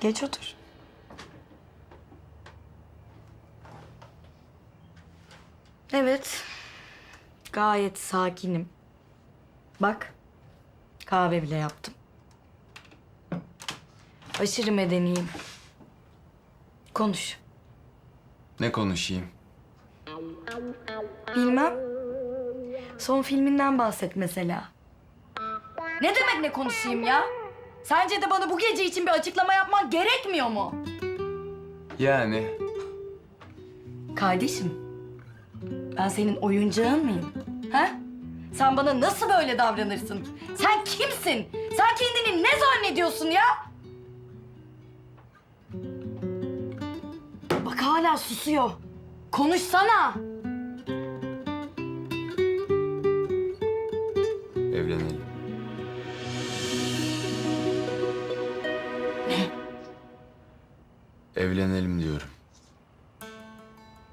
Geç otur. Evet. Gayet sakinim. Bak. Kahve bile yaptım. Aşırı medeniyim. Konuş. Ne konuşayım? Bilmem. Son filminden bahset mesela. Ne demek ne konuşayım ya? Sence de bana bu gece için bir açıklama yapman gerekmiyor mu? Yani Kardeşim, ben senin oyuncağın mıyım? Ha? Sen bana nasıl böyle davranırsın? Sen kimsin? Sen kendini ne zannediyorsun ya? Bak hala susuyor. Konuşsana. evlenelim. Evlenelim diyorum.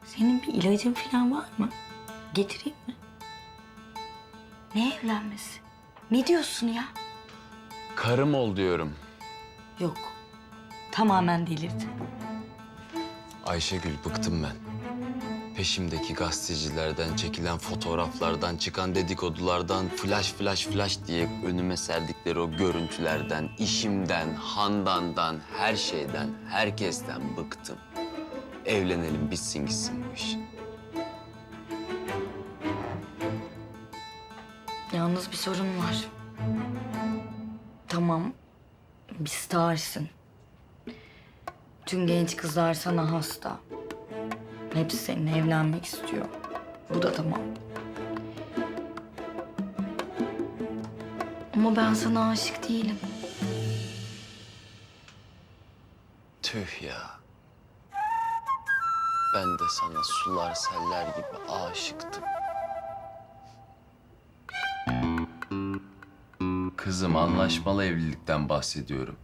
Senin bir ilacın falan var mı? Getireyim mi? Ne evlenmesi? Ne diyorsun ya? Karım ol diyorum. Yok. Tamamen delirdi. Ayşegül bıktım ben. Peşimdeki gazetecilerden, çekilen fotoğraflardan, çıkan dedikodulardan, flash flash flash diye önüme serdikleri o görüntülerden, işimden, handandan, her şeyden, herkesten bıktım. Evlenelim, bitsin gitsin bu iş. Yalnız bir sorun var. Tamam, bir starsın. Tüm genç kızlar sana hasta. Hepsi seninle evlenmek istiyor. Bu da tamam. Ama ben sana aşık değilim. Tüh ya. Ben de sana sular seller gibi aşıktım. Kızım anlaşmalı evlilikten bahsediyorum.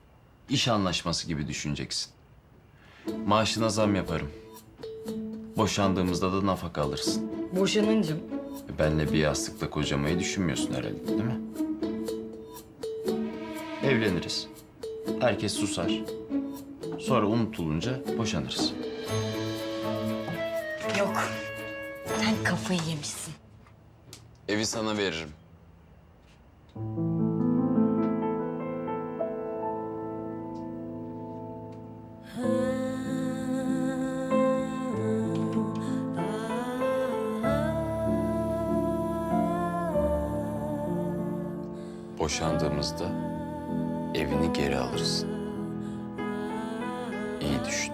İş anlaşması gibi düşüneceksin. Maaşına zam yaparım. Boşandığımızda da nafaka alırsın. Boşanınca mı? E, Benle bir yastıkta kocamayı düşünmüyorsun herhalde değil mi? Evleniriz. Herkes susar. Sonra unutulunca boşanırız. Yok. Sen kafayı yemişsin. Evi sana veririm. Boşandığımızda evini geri alırsın. İyi düşün.